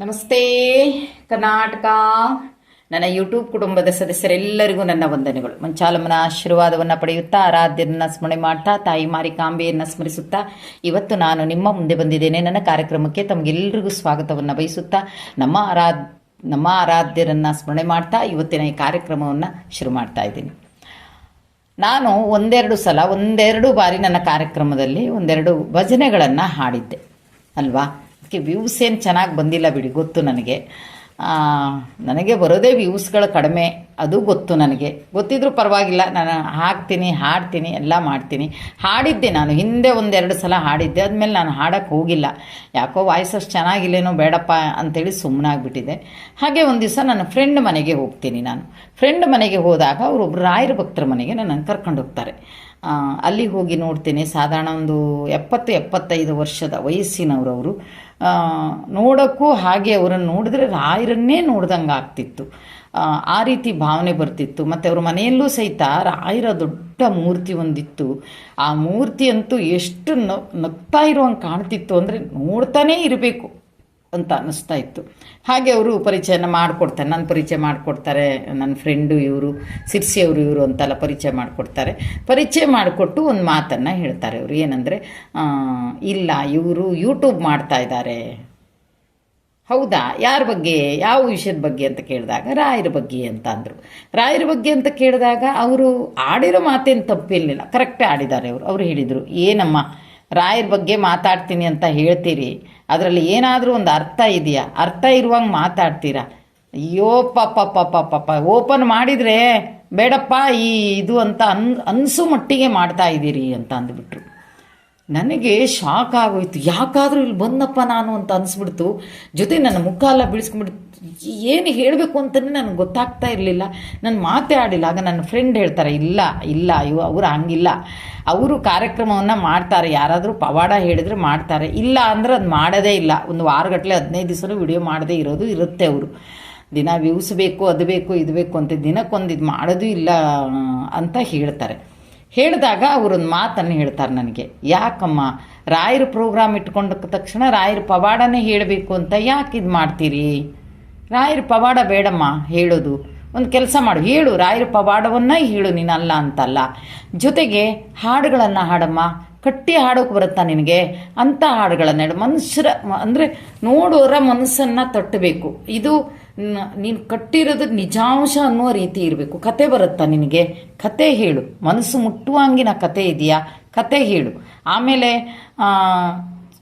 ನಮಸ್ತೆ, ಕರ್ನಾಟಕ. ನನ್ನ ಯೂಟ್ಯೂಬ್ ಕುಟುಂಬದ ಸದಸ್ಯರೆಲ್ಲರಿಗೂ ನನ್ನ ವಂದನೆಗಳು. ಮಂಚಾಲಮ್ಮನ ಆಶೀರ್ವಾದವನ್ನು ಪಡೆಯುತ್ತಾ, ಆರಾಧ್ಯರನ್ನ ಸ್ಮರಣೆ ಮಾಡ್ತಾ, ತಾಯಿ ಮಾರಿಕಾಂಬೆಯನ್ನು ಸ್ಮರಿಸುತ್ತಾ, ಇವತ್ತು ನಾನು ನಿಮ್ಮ ಮುಂದೆ ಬಂದಿದ್ದೇನೆ. ನನ್ನ ಕಾರ್ಯಕ್ರಮಕ್ಕೆ ತಮಗೆಲ್ಲರಿಗೂ ಸ್ವಾಗತವನ್ನು ಬಯಸುತ್ತಾ, ನಮ್ಮ ಆರಾಧ ನಮ್ಮ ಆರಾಧ್ಯರನ್ನು ಸ್ಮರಣೆ ಮಾಡ್ತಾ, ಇವತ್ತಿನ ಈ ಕಾರ್ಯಕ್ರಮವನ್ನು ಶುರು ಮಾಡ್ತಾ ಇದ್ದೀನಿ. ನಾನು ಒಂದೆರಡು ಸಲ, ಒಂದೆರಡು ಬಾರಿ ನನ್ನ ಕಾರ್ಯಕ್ರಮದಲ್ಲಿ ಒಂದೆರಡು ಭಜನೆಗಳನ್ನು ಹಾಡಿದ್ದೆ. ಅಲ್ವಾ? ಅದಕ್ಕೆ ವ್ಯೂಸ್ ಏನು ಚೆನ್ನಾಗಿ ಬಂದಿಲ್ಲ ಬಿಡಿ, ಗೊತ್ತು ನನಗೆ. ನನಗೆ ಬರೋದೇ ವ್ಯೂಸ್ಗಳು ಕಡಿಮೆ, ಅದು ಗೊತ್ತು ನನಗೆ. ಗೊತ್ತಿದ್ರೂ ಪರವಾಗಿಲ್ಲ, ನಾನು ಹಾಕ್ತೀನಿ, ಹಾಡ್ತೀನಿ, ಎಲ್ಲ ಮಾಡ್ತೀನಿ. ಹಾಡಿದ್ದೆ ನಾನು, ಹಿಂದೆ ಒಂದೆರಡು ಸಲ ಹಾಡಿದ್ದೆ ಆದಮೇಲೆ ನಾನು ಹಾಡಕ್ಕೆ ಹೋಗಿಲ್ಲ. ಯಾಕೋ ವಾಯ್ಸ್ ಅಷ್ಟು ಚೆನ್ನಾಗಿಲ್ಲೇನೋ ಬೇಡಪ್ಪ ಅಂತೇಳಿ ಸುಮ್ಮನಾಗ್ಬಿಟ್ಟಿದೆ ಹಾಗೆ ಒಂದು ದಿವಸ ನನ್ನ ಫ್ರೆಂಡ್ ಮನೆಗೆ ಹೋಗ್ತೀನಿ ನಾನು. ಫ್ರೆಂಡ್ ಮನೆಗೆ ಹೋದಾಗ ಅವರೊಬ್ಬರು ರಾಯರ ಭಕ್ತರ ಮನೆಗೆ ನನ್ನನ್ನು ಕರ್ಕೊಂಡು ಹೋಗ್ತಾರೆ. ಅಲ್ಲಿ ಹೋಗಿ ನೋಡ್ತೇನೆ. ಸಾಧಾರಣ ಒಂದು ಎಪ್ಪತ್ತು ಎಪ್ಪತ್ತೈದು ವರ್ಷದ ವಯಸ್ಸಿನವರು ಅವರು ನೋಡೋಕ್ಕೂ ಹಾಗೆ ಅವರನ್ನು ನೋಡಿದ್ರೆ ರಾಯರನ್ನೇ ನೋಡ್ದಂಗೆ ಆಗ್ತಿತ್ತು. ಆ, ರೀತಿ ಭಾವನೆ ಬರ್ತಿತ್ತು. ಮತ್ತು ಅವ್ರ ಮನೆಯಲ್ಲೂ ಸಹಿತ ರಾಯರ ದೊಡ್ಡ ಮೂರ್ತಿ ಒಂದಿತ್ತು. ಆ ಮೂರ್ತಿ ಅಂತೂ ಎಷ್ಟು ನಗ್ತಾ ಇರುವಂಗೆ ಕಾಣ್ತಿತ್ತು. ಅಂದರೆ ನೋಡ್ತಾನೇ ಇರಬೇಕು. ಅಂತ ಅನ್ನಿಸ್ತಾ ಇತ್ತು. ಹಾಗೆ ಅವರು ಪರಿಚಯನ ಮಾಡಿಕೊಡ್ತಾರೆ. ನನ್ನ ಪರಿಚಯ ಮಾಡಿಕೊಡ್ತಾರೆ. ನನ್ನ ಫ್ರೆಂಡು ಇವರು ಸಿರ್ಸಿಯವರು ಇವರು ಅಂತೆಲ್ಲ ಪರಿಚಯ ಮಾಡಿಕೊಡ್ತಾರೆ. ಪರಿಚಯ ಮಾಡಿಕೊಟ್ಟು ಒಂದು ಮಾತನ್ನು ಹೇಳ್ತಾರೆ ಅವರು. ಏನಂದರೆ ಇಲ್ಲ, ಇವರು ಯೂಟ್ಯೂಬ್ ಮಾಡ್ತಾ ಇದ್ದಾರೆ ಹೌದಾ? ಯಾರ ಬಗ್ಗೆ? ಯಾವ ವಿಷಯದ ಬಗ್ಗೆ ಅಂತ ಕೇಳಿದಾಗ, ರಾಯರ ಬಗ್ಗೆ ಅಂತ ಅಂದರು. ರಾಯರ ಬಗ್ಗೆ ಅಂತ ಕೇಳಿದಾಗ, ಅವರು ಆಡಿರೋ ಮಾತೇನು ತಪ್ಪಿರಲಿಲ್ಲ. ಕರೆಕ್ಟೇ ಆಡಿದ್ದಾರೆ ಅವರು. ಅವರು ಹೇಳಿದರು, ಏನಮ್ಮ ರಾಯರ ಬಗ್ಗೆ ಮಾತಾಡ್ತೀನಿ ಅಂತ ಹೇಳ್ತೀರಿ. ಅದರಲ್ಲಿ ಏನಾದರೂ ಒಂದು ಅರ್ಥ ಇದೆಯಾ? ಅರ್ಥ ಇರುವಂಗೆ ಮಾತಾಡ್ತೀರಾ? ಅಯ್ಯೋ ಪಪ್ಪ ಪಪ್ಪ ಪಾಪ ಓಪನ್ ಮಾಡಿದರೆ, ಬೇಡಪ್ಪ, ಈ ಇದು ಅಂತ ಅನ್, ಅನ್ಸು ಮಟ್ಟಿಗೆ ಮಾಡ್ತಾ ಇದ್ದೀರಿ ಅಂತ ಅಂದ್ಬಿಟ್ರು ನನಗೆ ಶಾಕ್ ಆಗೋಯ್ತು. ಯಾಕಾದರೂ ಇಲ್ಲಿ ಬಂದಪ್ಪ ನಾನು ಅಂತ ಅನಿಸ್ಬಿಡ್ತು. ಜೊತೆ ನನ್ನ ಮುಖ ಎಲ್ಲ ಬಿಡಿಸ್ಕೊಂಡ್ಬಿಡ್ತು ಏನು ಹೇಳಬೇಕು ಅಂತಲೇ ನನಗೆ ಗೊತ್ತಾಗ್ತಾ ಇರಲಿಲ್ಲ. ನಾನು ಮಾತೇ ಆಡಿಲ್ಲ. ಆಗ ನನ್ನ ಫ್ರೆಂಡ್ ಹೇಳ್ತಾರೆ, ಇಲ್ಲ ಇಲ್ಲ ಅಯ್ಯೋ ಅವ್ರು ಹಂಗಿಲ್ಲ. ಅವರು ಕಾರ್ಯಕ್ರಮವನ್ನು ಮಾಡ್ತಾರೆ. ಯಾರಾದರೂ ಪವಾಡ ಹೇಳಿದರೆ ಮಾಡ್ತಾರೆ. ಇಲ್ಲ ಅಂದ್ರೆ ಅದು ಮಾಡೋದೇ ಇಲ್ಲ. ಒಂದು ವಾರಗಟ್ಟಲೆ ಹದಿನೈದು ದಿವಸನೂ ವಿಡಿಯೋ ಮಾಡದೇ ಇರೋದು ಇರುತ್ತೆ ಅವರು. ದಿನ ವ್ಯೂಸ್ ಬೇಕು, ಅದು ಬೇಕು, ಇದು ಬೇಕು ಅಂತ ದಿನಕ್ಕೊಂದು ಇದು ಮಾಡೋದು ಇಲ್ಲ ಅಂತ ಹೇಳ್ತಾರೆ. ಹೇಳಿದಾಗ ಅವರೊಂದು ಮಾತನ್ನು ಹೇಳ್ತಾರೆ ನನಗೆ. ಯಾಕಮ್ಮ, ರಾಯರ ಪ್ರೋಗ್ರಾಮ್ ಇಟ್ಕೊಂಡ ತಕ್ಷಣ ರಾಯರ ಪವಾಡನೇ ಹೇಳಬೇಕು ಅಂತ ಯಾಕೆ ಇದು ಮಾಡ್ತೀರಿ? ರಾಯರ ಪವಾಡ ಬೇಡಮ್ಮ, ಹೇಳೋದು. ಒಂದು ಕೆಲಸ ಮಾಡು, ಹೇಳು, ರಾಯರ ಪವಾಡವನ್ನ ಹೇಳು, ನೀನಲ್ಲ ಅಂತಲ್ಲ. ಜೊತೆಗೆ ಹಾಡುಗಳನ್ನು ಹಾಡಮ್ಮ, ಕಟ್ಟಿ ಹಾಡೋಕೆ ಬರುತ್ತಾ ನಿನಗೆ? ಅಂಥ ಹಾಡುಗಳನ್ನು ಹೇಳು. ಮನುಷ್ಯರ, ಅಂದರೆ ನೋಡೋರ ಮನಸ್ಸನ್ನು ತಟ್ಟಬೇಕು. ಇದು ನೀನು ಕಟ್ಟಿರೋದು ನಿಜಾಂಶ ಅನ್ನೋ ರೀತಿ ಇರಬೇಕು. ಕತೆ ಬರುತ್ತಾ ನಿನಗೆ? ಕತೆ ಹೇಳು. ಮನಸ್ಸು ಮುಟ್ಟುವಂಗಿನ ಕತೆ ಇದೆಯಾ? ಕತೆ ಹೇಳು. ಆಮೇಲೆ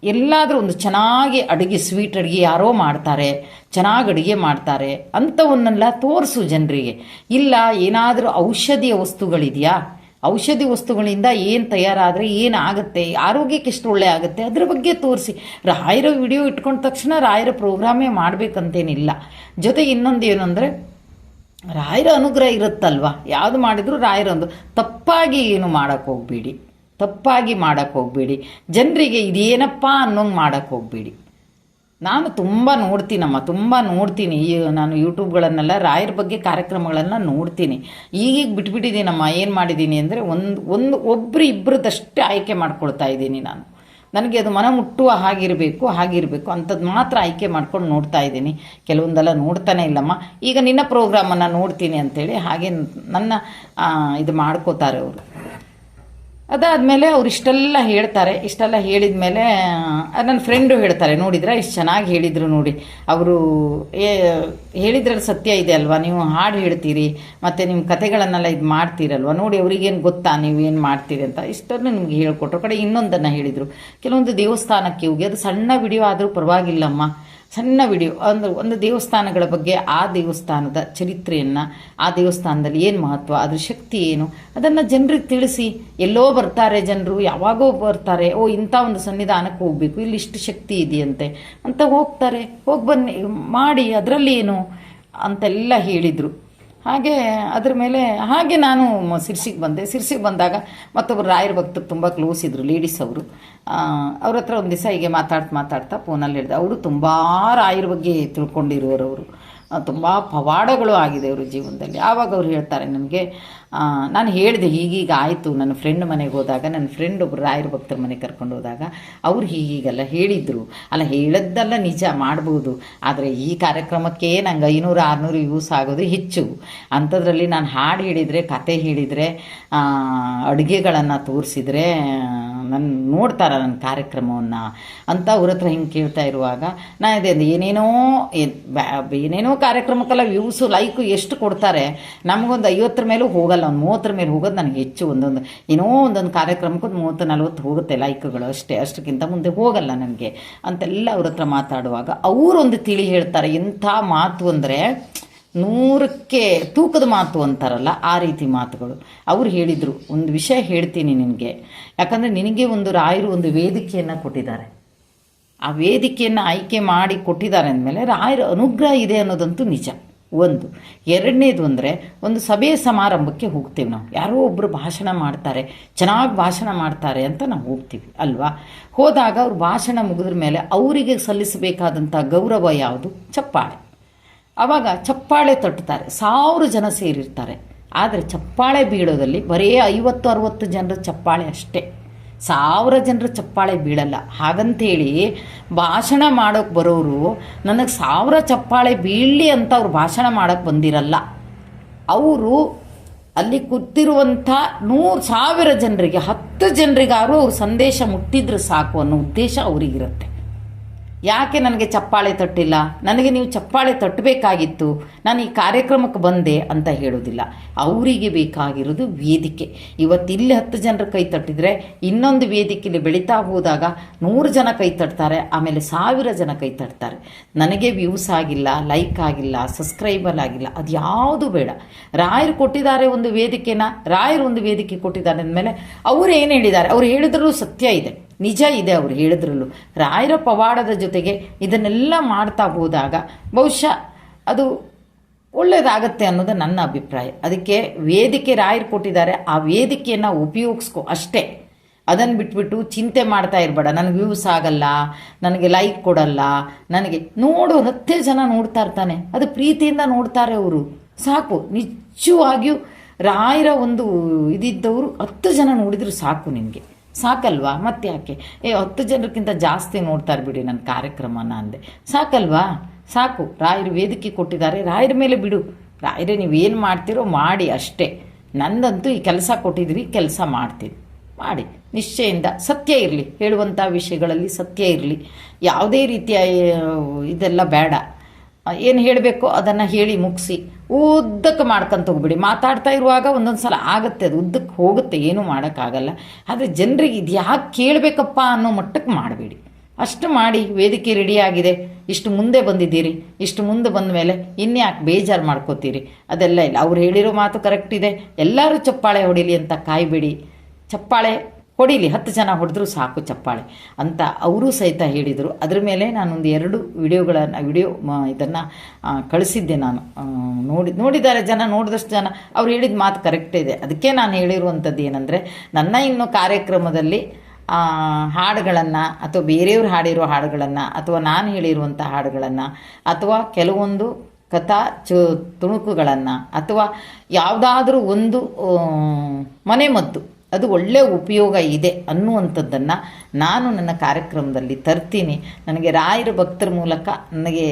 ಎಲ್ಲಾದರೂ ಒಂದು ಚೆನ್ನಾಗಿ ಅಡುಗೆ, ಸ್ವೀಟ್ ಅಡುಗೆ ಯಾರೋ ಮಾಡ್ತಾರೆ, ಚೆನ್ನಾಗಿ ಅಡುಗೆ ಮಾಡ್ತಾರೆ, ಅಂಥವನ್ನೆಲ್ಲ ತೋರಿಸು ಜನರಿಗೆ. ಇಲ್ಲ, ಏನಾದರೂ ಔಷಧಿಯ ವಸ್ತುಗಳಿದೆಯಾ? ಔಷಧಿ ವಸ್ತುಗಳಿಂದ ಏನು ತಯಾರಾದರೆ ಏನಾಗುತ್ತೆ ಆರೋಗ್ಯಕ್ಕೆ ಎಷ್ಟು ಒಳ್ಳೆ ಆಗುತ್ತೆ, ಅದ್ರ ಬಗ್ಗೆ ತೋರಿಸಿ. ರಾಯರ ವಿಡಿಯೋ ಇಟ್ಕೊಂಡ ತಕ್ಷಣ ರಾಯರ ಪ್ರೋಗ್ರಾಮೇ ಮಾಡಬೇಕಂತೇನಿಲ್ಲ. ಜೊತೆಗೆ ಇನ್ನೊಂದು ಏನು ಅಂದರೆ ರಾಯರ ಅನುಗ್ರಹ ಇರುತ್ತಲ್ವ? ಯಾವುದು ಮಾಡಿದರೂ ರಾಯರೊಂದು ತಪ್ಪಾಗಿ ಏನು ಮಾಡೋಕ್ಕೆ ಹೋಗಬೇಡಿ. ತಪ್ಪಾಗಿ ಮಾಡೋಕ್ಕೆ ಹೋಗಬೇಡಿ. ಜನರಿಗೆ ಇದೇನಪ್ಪ ಅನ್ನೋಂಗೆ ಮಾಡೋಕ್ಕೆ ಹೋಗಬೇಡಿ. ನಾನು ತುಂಬ ನೋಡ್ತೀನಮ್ಮ, ತುಂಬ ನೋಡ್ತೀನಿ. ಈ ನಾನು ಯೂಟ್ಯೂಬ್ಗಳನ್ನೆಲ್ಲ ರಾಯರ ಬಗ್ಗೆ ಕಾರ್ಯಕ್ರಮಗಳನ್ನು ನೋಡ್ತೀನಿ. ಈಗೀಗ ಬಿಟ್ಬಿಟ್ಟಿದ್ದೀನಮ್ಮ, ಏನು ಮಾಡಿದ್ದೀನಿ ಅಂದರೆ ಒಂದು ಒಂದು ಒಬ್ಬರು ಇಬ್ಬರದಷ್ಟೇ ಆಯ್ಕೆ ಮಾಡ್ಕೊಳ್ತಾ ಇದ್ದೀನಿ ನಾನು. ನನಗೆ ಅದು ಮನ ಮುಟ್ಟುವ ಹಾಗಿರಬೇಕು ಹಾಗಿರಬೇಕು ಅಂಥದ್ದು ಮಾತ್ರ ಆಯ್ಕೆ ಮಾಡ್ಕೊಂಡು ನೋಡ್ತಾ ಇದ್ದೀನಿ. ಕೆಲವೊಂದೆಲ್ಲ ನೋಡ್ತಾನೆ ಇಲ್ಲಮ್ಮ. ಈಗ ನಿನ್ನ ಪ್ರೋಗ್ರಾಮನ್ನು ನೋಡ್ತೀನಿ ಅಂತೇಳಿ ಹಾಗೆ ನನ್ನ ಇದು ಮಾಡ್ಕೋತಾರೆ ಅವರು. ಅದಾದಮೇಲೆ ಅವ್ರು ಇಷ್ಟೆಲ್ಲ ಹೇಳ್ತಾರೆ, ಇಷ್ಟೆಲ್ಲ ಹೇಳಿದ ಮೇಲೆ ನನ್ನ ಫ್ರೆಂಡು ಹೇಳ್ತಾರೆ, ನೋಡಿದ್ರೆ? ಇಷ್ಟು ಚೆನ್ನಾಗಿ ಹೇಳಿದರು ನೋಡಿ. ಅವರು, ಏ, ಹೇಳಿದ್ರಲ್ಲಿ ಸತ್ಯ ಇದೆ ಅಲ್ವಾ? ನೀವು ಹಾಡು ಹೇಳ್ತೀರಿ, ಮತ್ತು ನಿಮ್ಮ ಕತೆಗಳನ್ನೆಲ್ಲ ಇದು ಮಾಡ್ತೀರಲ್ವ? ನೋಡಿ ಅವ್ರಿಗೇನು ಗೊತ್ತಾ? ನೀವು ಏನು ಮಾಡ್ತೀರಿ ಅಂತ. ಇಷ್ಟನ್ನು ನಿಮ್ಗೆ ಹೇಳ್ಕೊಟ್ರು. ಕಡೆ ಇನ್ನೊಂದನ್ನು ಹೇಳಿದರು. ಕೆಲವೊಂದು ದೇವಸ್ಥಾನಕ್ಕೆ ಹೋಗಿ, ಅದು ಸಣ್ಣ ವಿಡಿಯೋ ಆದರೂ ಪರವಾಗಿಲ್ಲಮ್ಮ. ಸಣ್ಣ ವಿಡಿಯೋ, ಅಂದ್ರೆ ಒಂದು ದೇವಸ್ಥಾನಗಳ ಬಗ್ಗೆ ಆ ದೇವಸ್ಥಾನದ ಚರಿತ್ರೆಯನ್ನು, ಆ ದೇವಸ್ಥಾನದಲ್ಲಿ ಏನು ಮಹತ್ವ, ಅದ್ರ ಶಕ್ತಿ ಏನು, ಅದನ್ನು ಜನರಿಗೆ ತಿಳಿಸಿ. ಎಲ್ಲೋ ಬರ್ತಾರೆ ಜನರು, ಯಾವಾಗೋ ಬರ್ತಾರೆ, ಓ, ಇಂಥ ಒಂದು ಸನ್ನಿಧಾನಕ್ಕೆ ಹೋಗಬೇಕು, ಇಲ್ಲಿ ಇಷ್ಟು ಶಕ್ತಿ ಇದೆಯಂತೆ ಅಂತ ಹೋಗ್ತಾರೆ. ಹೋಗಿ ಬನ್ನಿ, ಮಾಡಿ, ಅದರಲ್ಲಿ ಏನು ಅಂತೆಲ್ಲ ಹೇಳಿದರು. ಹಾಗೆ ಅದ್ರ ಮೇಲೆ, ಹಾಗೆ ನಾನು ಸಿರ್ಸಿಗೆ ಬಂದೆ. ಸಿರ್ಸಿಗೆ ಬಂದಾಗ ಮತ್ತೊಬ್ಬರು ರಾಯರ ಭಕ್ತರು ತುಂಬ ಕ್ಲೋಸ್ ಇದ್ದರು ಲೇಡೀಸ್ ಅವರು. ಅವ್ರ ಹತ್ರ ಒಂದು ದಿವಸ ಹೀಗೆ ಮಾತಾಡ್ತಾ ಮಾತಾಡ್ತಾ ಫೋನಲ್ಲಿ ಹೇಳಿದೆ ಅವರು ತುಂಬ ರಾಯರ ಬಗ್ಗೆ ತಿಳ್ಕೊಂಡಿರೋರು ಅವರು ತುಂಬ ಪವಾಡಗಳು ಆಗಿದೆ ಅವರು ಜೀವನದಲ್ಲಿ. ಆವಾಗ ಅವ್ರು ಹೇಳ್ತಾರೆ ನನಗೆ ನಾನು ಹೇಳಿದೆ ಹೀಗೀಗ ಆಯಿತು, ನನ್ನ ಫ್ರೆಂಡ್ ಮನೆಗೆ ಹೋದಾಗ, ನನ್ನ ಫ್ರೆಂಡ್ ಒಬ್ಬರು ರಾಯರ ಭಕ್ತರ ಮನೆಗೆ ಕರ್ಕೊಂಡು ಹೋದಾಗ, ಅವ್ರು ಹೀಗೀಗೆಲ್ಲ ಹೇಳಿದರು. ಅಲ್ಲ, ಹೇಳದ್ದೆಲ್ಲ ನಿಜ, ಮಾಡ್ಬೋದು. ಆದರೆ ಈ ಕಾರ್ಯಕ್ರಮಕ್ಕೆ ನಂಗೆ ಐನೂರು, ಆರುನೂರು ಯೂಸ್ ಆಗೋದು ಹೆಚ್ಚು. ಅಂಥದ್ರಲ್ಲಿ ನಾನು ಹಾಡು ಹೇಳಿದರೆ, ಕತೆ ಹೇಳಿದರೆ ಅಡುಗೆಗಳನ್ನು ತೋರಿಸಿದ್ರೆ ನನ್ನ ನೋಡ್ತಾರ ನನ್ನ ಕಾರ್ಯಕ್ರಮವನ್ನು ಅಂತ ಅವ್ರ ಹತ್ರ ಹಿಂಗೆ ಕೇಳ್ತಾ ಇರುವಾಗ ನಾ ಇದೆ ಏನೇನೋ ಏನ್- ಏನೇನೋ ಕಾರ್ಯಕ್ರಮಕ್ಕೆಲ್ಲ ವ್ಯೂಸು ಲೈಕು ಎಷ್ಟು ಕೊಡ್ತಾರೆ ನಮಗೊಂದು ಐವತ್ತರ ಮೇಲೂ ಹೋಗಲ್ಲ, ಒಂದು ಮೂವತ್ತರ ಮೇಲೆ ಹೋಗೋದು ನನಗೆ ಹೆಚ್ಚು. ಒಂದೊಂದು ಏನೋ ಒಂದೊಂದು ಕಾರ್ಯಕ್ರಮಕ್ಕೆ ಮೂವತ್ತು ನಲ್ವತ್ತು ಹೋಗುತ್ತೆ ಲೈಕ್ಗಳು ಅಷ್ಟೇ, ಅಷ್ಟಕ್ಕಿಂತ ಮುಂದೆ ಹೋಗಲ್ಲ ನನಗೆ ಅಂತೆಲ್ಲ ಅವ್ರ ಹತ್ರ ಮಾತಾಡುವಾಗ ಅವರೊಂದು ತಿಳಿ ಹೇಳ್ತಾರೆ ಎಂಥ ಮಾತು ಅಂದರೆ ನೂರಕ್ಕೆ ತೂಕದ ಮಾತು ಅಂತಾರಲ್ಲ, ಆ ರೀತಿ ಮಾತುಗಳು. ಅವ್ರು ಹೇಳಿದರು, ಒಂದು ವಿಷಯ ಹೇಳ್ತೀನಿ ನಿನಗೆ. ಯಾಕಂದರೆ ನಿನಗೆ ಒಂದು ರಾಯರು ಒಂದು ವೇದಿಕೆಯನ್ನು ಕೊಟ್ಟಿದ್ದಾರೆ. ಆ ವೇದಿಕೆಯನ್ನು ಆಯ್ಕೆ ಮಾಡಿ ಕೊಟ್ಟಿದ್ದಾರೆ ಅಂದಮೇಲೆ ರಾಯರ ಅನುಗ್ರಹ ಇದೆ ಅನ್ನೋದಂತೂ ನಿಜ. ಒಂದು. ಎರಡನೇದು ಅಂದರೆ ಒಂದು ಸಭೆಯ ಸಮಾರಂಭಕ್ಕೆ ಹೋಗ್ತೀವಿ ನಾವು. ಯಾರೋ ಒಬ್ಬರು ಭಾಷಣ ಮಾಡ್ತಾರೆ, ಚೆನ್ನಾಗಿ ಭಾಷಣ ಮಾಡ್ತಾರೆ ಅಂತ ನಾವು ಹೋಗ್ತೀವಿ, ಅಲ್ವಾ? ಹೋದಾಗ ಅವ್ರು ಭಾಷಣ ಮುಗಿದ್ರ ಮೇಲೆ ಅವರಿಗೆ ಸಲ್ಲಿಸಬೇಕಾದಂಥ ಗೌರವ ಯಾವುದು? ಚಪ್ಪಾಳೆ. ಆವಾಗ ಚಪ್ಪಾಳೆ ತಟ್ಟುತ್ತಾರೆ ಸಾವಿರ ಜನ ಸೇರಿರ್ತಾರೆ. ಆದರೆ ಚಪ್ಪಾಳೆ ಬೀಳೋದಲ್ಲಿ ಬರೀ ಐವತ್ತು, ಅರುವತ್ತು ಜನರ ಚಪ್ಪಾಳೆ ಅಷ್ಟೇ. ಸಾವಿರ ಜನರ ಚಪ್ಪಾಳೆ ಬೀಳಲ್ಲ. ಹಾಗಂತೇಳಿ ಭಾಷಣ ಮಾಡೋಕೆ ಬರೋರು ನನಗೆ ಸಾವಿರ ಚಪ್ಪಾಳೆ ಬೀಳಲಿ ಅಂತ ಅವ್ರು ಭಾಷಣ ಮಾಡೋಕ್ಕೆ ಬಂದಿರಲ್ಲ. ಅವರು ಅಲ್ಲಿ ಕೂತಿರುವಂಥ ನೂರು ಸಾವಿರ ಜನರಿಗೆ, ಹತ್ತು ಜನರಿಗಾರು ಅವ್ರ ಸಂದೇಶ ಮುಟ್ಟಿದ್ರೆ ಸಾಕು ಅನ್ನೋ ಉದ್ದೇಶ ಅವರಿಗಿರುತ್ತೆ. ಯಾಕೆ ನನಗೆ ಚಪ್ಪಾಳೆ ತಟ್ಟಿಲ್ಲ? ನನಗೆ ನೀವು ಚಪ್ಪಾಳೆ ತಟ್ಟಬೇಕಾಗಿತ್ತು. ನಾನು ಈ ಕಾರ್ಯಕ್ರಮಕ್ಕೆ ಬಂದೆ ಅಂತ ಹೇಳೋದಿಲ್ಲ ಅವರಿಗೆ ಬೇಕಾಗಿರೋದು ವೇದಿಕೆ. ಇವತ್ತು ಇಲ್ಲಿ ಹತ್ತು ಜನರ ಕೈ ತಟ್ಟಿದರೆ ಇನ್ನೊಂದು ವೇದಿಕೆಯಲ್ಲಿ ಬೆಳೀತಾ ಹೋದಾಗ ನೂರು ಜನ ಕೈ ತಟ್ತಾರೆ, ಆಮೇಲೆ ಸಾವಿರ ಜನ ಕೈ ತಟ್ತಾರೆ. ನನಗೆ ವ್ಯೂಸ್ ಆಗಿಲ್ಲ, ಲೈಕ್ ಆಗಿಲ್ಲ, ಸಬ್ಸ್ಕ್ರೈಬರ್ ಆಗಿಲ್ಲ, ಅದು ಯಾವುದು ಬೇಡ. ರಾಯರು ಕೊಟ್ಟಿದ್ದಾರೆ ಒಂದು ವೇದಿಕೆನ, ರಾಯರು ಒಂದು ವೇದಿಕೆ ಕೊಟ್ಟಿದ್ದಾರೆ ಅಂದಮೇಲೆ ಅವ್ರು ಏನು ಹೇಳಿದ್ದಾರೆ? ಅವ್ರು ಹೇಳಿದರೂ ಸತ್ಯ ಇದೆ. ನಿಜ ಇದೆ ಅವ್ರು ಹೇಳಿದ್ರಲ್ಲೂ. ರಾಯರ ಪವಾಡದ ಜೊತೆಗೆ ಇದನ್ನೆಲ್ಲ ಮಾಡ್ತಾ ಹೋದಾಗ ಬಹುಶಃ ಅದು ಒಳ್ಳೆಯದಾಗತ್ತೆ ಅನ್ನೋದು ನನ್ನ ಅಭಿಪ್ರಾಯ. ಅದಕ್ಕೆ ವೇದಿಕೆ ರಾಯರು ಕೊಟ್ಟಿದ್ದಾರೆ, ಆ ವೇದಿಕೆಯನ್ನು ಉಪಯೋಗಿಸ್ಕೊ ಅಷ್ಟೇ. ಅದನ್ನು ಬಿಟ್ಬಿಟ್ಟು ಚಿಂತೆ ಮಾಡ್ತಾ ಇರಬೇಡ. ನನಗೆ ವ್ಯೂಸ್ ಆಗಲ್ಲ, ನನಗೆ ಲೈಕ್ ಕೊಡಲ್ಲ, ನನಗೆ ನೋಡು, ಹತ್ತೇ ಜನ ನೋಡ್ತಾ ಇರ್ತಾನೆ. ಅದು ಪ್ರೀತಿಯಿಂದ ನೋಡ್ತಾರೆ ಅವರು. ಸಾಕು, ನಿಜವಾಗಿಯೂ ರಾಯರ ಒಂದು ಇದಿದ್ದವರು ಹತ್ತು ಜನ ನೋಡಿದ್ರು ಸಾಕು ನಿನಗೆ ಸಾಕಲ್ವಾ? ಮತ್ತೆ ಯಾಕೆ? ಏ, ಹತ್ತು ಜನಕ್ಕಿಂತ ಜಾಸ್ತಿ ನೋಡ್ತಾರೆ ಬಿಡಿ ನನ್ನ ಕಾರ್ಯಕ್ರಮನ ಅಂದೆ. ಸಾಕಲ್ವಾ? ಸಾಕು. ರಾಯರು ವೇದಿಕೆ ಕೊಟ್ಟಿದ್ದಾರೆ. ರಾಯರ ಮೇಲೆ ಬಿಡು. ರಾಯರೇ, ನೀವೇನು ಮಾಡ್ತೀರೋ ಮಾಡಿ ಅಷ್ಟೇ. ನಂದಂತೂ ಈ ಕೆಲಸ ಕೊಟ್ಟಿದ್ರಿ ಕೆಲಸ ಮಾಡ್ತೀನಿ. ಮಾಡಿ. ನಿಶ್ಚಯಿಂದ ಸತ್ಯ ಇರಲಿ. ಹೇಳುವಂಥ ವಿಷಯಗಳಲ್ಲಿ ಸತ್ಯ ಇರಲಿ. ಯಾವುದೇ ರೀತಿಯ ಇದೆಲ್ಲ ಬೇಡ. ಏನು ಹೇಳಬೇಕು ಅದನ್ನು ಹೇಳಿ ಮುಗಿಸಿ, ಉದ್ದಕ್ಕೆ ಮಾಡ್ಕೊಂತ ಹೋಗ್ಬಿಡಿ. ಮಾತಾಡ್ತಾ ಇರುವಾಗ ಒಂದೊಂದು ಸಲ ಆಗುತ್ತೆ, ಅದು ಉದ್ದಕ್ಕೆ ಹೋಗುತ್ತೆ, ಏನೂ ಮಾಡೋಕ್ಕಾಗಲ್ಲ. ಆದರೆ ಜನರಿಗೆ ಇದು ಯಾಕೆ ಕೇಳಬೇಕಪ್ಪ ಅನ್ನೋ ಮಟ್ಟಕ್ಕೆ ಮಾಡಬೇಡಿ. ಅಷ್ಟು ಮಾಡಿ, ವೇದಿಕೆ ರೆಡಿಯಾಗಿದೆ ಇಷ್ಟು ಮುಂದೆ ಬಂದಿದ್ದೀರಿ, ಇಷ್ಟು ಮುಂದೆ ಬಂದ ಮೇಲೆ ಇನ್ಯಾಕೆ ಬೇಜಾರು ಮಾಡ್ಕೋತೀರಿ? ಅದೆಲ್ಲ ಇಲ್ಲ. ಅವ್ರು ಹೇಳಿರೋ ಮಾತು ಕರೆಕ್ಟ್ ಇದೆ. ಎಲ್ಲರೂ ಚಪ್ಪಾಳೆ ಹೊಡಿಲಿ ಅಂತ ಕಾಯಬೇಡಿ. ಚಪ್ಪಾಳೆ ಹೊಡಿಲಿ, ಹತ್ತು ಜನ ಹೊಡೆದ್ರು ಸಾಕು ಚಪ್ಪಾಳೆ ಅಂತ ಅವರು ಸಹಿತ ಹೇಳಿದರು. ಅದ್ರ ಮೇಲೆ ನಾನೊಂದು ಎರಡು ವಿಡಿಯೋಗಳನ್ನು, ವಿಡಿಯೋ ಇದನ್ನು ಕಳಿಸಿದ್ದೆ ನಾನು. ನೋಡಿ, ನೋಡಿದ್ದಾರೆ ಜನ, ನೋಡಿದಷ್ಟು ಜನ. ಅವ್ರು ಹೇಳಿದ ಮಾತು ಕರೆಕ್ಟ್ ಇದೆ. ಅದಕ್ಕೆ ನಾನು ಹೇಳಿರುವಂಥದ್ದು ಏನಂದರೆ, ನನ್ನ ಇನ್ನು ಕಾರ್ಯಕ್ರಮದಲ್ಲಿ ಹಾಡುಗಳನ್ನು ಅಥವಾ ಬೇರೆಯವ್ರು ಹಾಡಿರೋ ಹಾಡುಗಳನ್ನು ಅಥವಾ ನಾನು ಹೇಳಿರುವಂಥ ಹಾಡುಗಳನ್ನು ಅಥವಾ ಕೆಲವೊಂದು ಕಥಾ ಚು, ತುಣುಕುಗಳನ್ನು ಅಥವಾ ಯಾವುದಾದ್ರೂ ಒಂದು ಮನೆಮದ್ದು ಅದು ಒಳ್ಳೆಯ ಉಪಯೋಗ ಇದೆ ಅನ್ನುವಂಥದ್ದನ್ನು ನಾನು ನನ್ನ ಕಾರ್ಯಕ್ರಮದಲ್ಲಿ ತರ್ತೀನಿ. ನನಗೆ ರಾಯರ ಭಕ್ತರ ಮೂಲಕ ನನಗೆ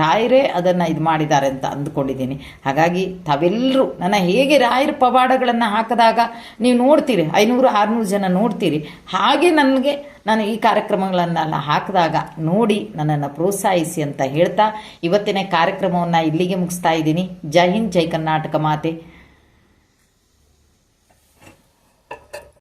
ರಾಯರೇ ಅದನ್ನು ಇದು ಮಾಡಿದ್ದಾರೆ ಅಂತ ಅಂದ್ಕೊಂಡಿದ್ದೀನಿ. ಹಾಗಾಗಿ ತಾವೆಲ್ಲರೂ ನನ್ನ ಹೇಗೆ ರಾಯರ ಪವಾಡಗಳನ್ನು ಹಾಕಿದಾಗ ನೀವು ನೋಡ್ತೀರಿ, ಐನೂರು, ಆರುನೂರು ಜನ ನೋಡ್ತೀರಿ, ಹಾಗೆ ನನಗೆ ನಾನು ಈ ಕಾರ್ಯಕ್ರಮಗಳನ್ನೆಲ್ಲ ಹಾಕಿದಾಗ ನೋಡಿ ನನ್ನನ್ನು ಪ್ರೋತ್ಸಾಹಿಸಿ ಅಂತ ಹೇಳ್ತಾ ಇವತ್ತಿನ ಕಾರ್ಯಕ್ರಮವನ್ನು ಇಲ್ಲಿಗೆ ಮುಗಿಸ್ತಾ ಇದ್ದೀನಿ. ಜೈ ಹಿಂದ್, ಜೈ ಕರ್ನಾಟಕ ಮಾತೆ.